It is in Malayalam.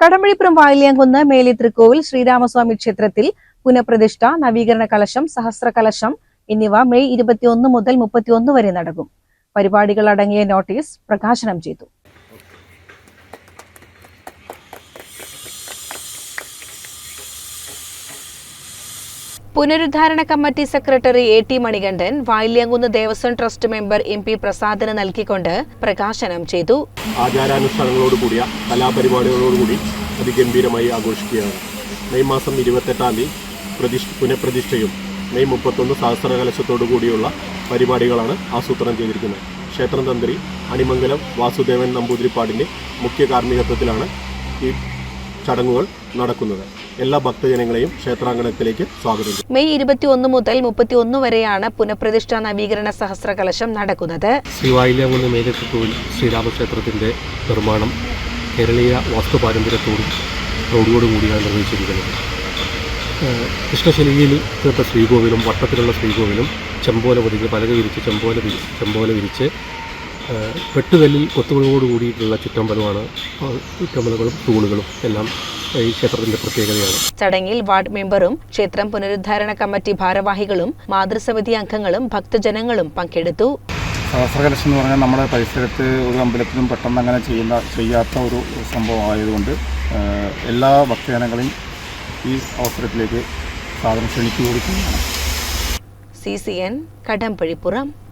കടമ്പഴിപ്പുറം വായിലിയാങ്കുന്ന് മേലി തൃക്കോവിൽ ശ്രീരാമസ്വാമി ക്ഷേത്രത്തിൽ പുനഃപ്രതിഷ്ഠ നവീകരണ കലശം സഹസ്ര കലശം എന്നിവ മെയ് ഇരുപത്തിയൊന്ന് മുതൽ മുപ്പത്തിയൊന്ന് വരെ നടക്കും. പരിപാടികൾ അടങ്ങിയ നോട്ടീസ് പ്രകാശനം ചെയ്തു. പുനരുദ്ധാരണ committee secretary A T Manikandan Vayilyamkunnu Devaswom trust member M P പ്രസാദിന് നൽകിക്കൊണ്ട് പ്രകാശനം ചെയ്തു. ആചാരാനുഷ്ഠാനങ്ങളോടുകൂടിയ കലാപരിപാടികളോടുകൂടി അതിഗംഭീരമായി ആഘോഷിക്കുകയാണ്. മെയ് മാസം ഇരുപത്തെട്ടാം തീയതി പ്രതിഷ്ഠ പുനഃപ്രതിഷ്ഠയും മെയ് മുപ്പത്തൊന്ന് സഹസ്രകലശത്തോടു കൂടിയുള്ള പരിപാടികളാണ് ആസൂത്രണം ചെയ്തിരിക്കുന്നത്. ക്ഷേത്രം തന്ത്രി അണിമംഗലം വാസുദേവൻ നമ്പൂതിരിപ്പാടിന്റെ മുഖ്യ കാർമ്മികത്വത്തിലാണ് ഈ ചടങ്ങുകൾ നടക്കുന്നത്. എല്ലാ ഭക്തജനങ്ങളെയും ക്ഷേത്രാങ്കണത്തിലേക്ക് സ്വാഗതം. മെയ് മെയ് ഇരുപത്തിയൊന്ന് മുതൽ മുപ്പത്തിയൊന്ന് വരെയാണ് പുനഃപ്രതിഷ്ഠ നവീകരണ സഹസ്ര കലശം നടക്കുന്നത്. ശ്രീവായില്യാങ്കുന്ന് മേലക്കോവിൽ ശ്രീരാമക്ഷേത്രത്തിന്റെ നിർമ്മാണം കേരളീയ വാസ്തു പാരമ്പര്യത്തോടും പ്രൗഢിയോടും കൂടിയാണ് നിർവഹിച്ചിരിക്കുന്നത്. ഏഹ് കൃഷ്ണശൈലിയിൽ തീർത്ത ശ്രീകോവിലും വട്ടത്തിലുള്ള ശ്രീകോവിലും ചെമ്പോല പൊതിഞ്ഞ് പലക വിരിച്ച് ചെമ്പോല വിരി ചെമ്പോല വിരിച്ച് പെട്ടുകല്ലിൽ വെട്ടുകല്ലിൽ കൊത്തുകളോട് കൂടിയിട്ടുള്ള ചുറ്റമ്പലമാണ് ചുറ്റമ്പലകളും ചുറ്റമ്പലങ്ങളും തൂണുകളും എല്ലാം ഈ ക്ഷേത്രത്തിന്റെ പ്രത്യേകതയാണ്. ചടങ്ങിൽ വാർഡ് മെമ്പറും ക്ഷേത്രം പുനരുദ്ധാരണ കമ്മിറ്റി ഭാരവാഹികളും മാതൃസമിതി അംഗങ്ങളും ഭക്തജനങ്ങളും പങ്കെടുത്തു. സഹസ്രകലശം എന്ന് പറഞ്ഞാൽ നമ്മുടെ പരിസരത്ത് ഒരു അമ്പലത്തിലും പെട്ടെന്ന് അങ്ങനെ ചെയ്യുന്ന ചെയ്യാത്ത ഒരു സംഭവം ആയതുകൊണ്ട് എല്ലാ ഭക്തജനങ്ങളെയും ഈ അവസരത്തിലേക്ക് സാധനം ക്ഷണിച്ചു കൊടുക്കുകയാണ് സി സി എൻ കടമ്പഴിപ്പുറം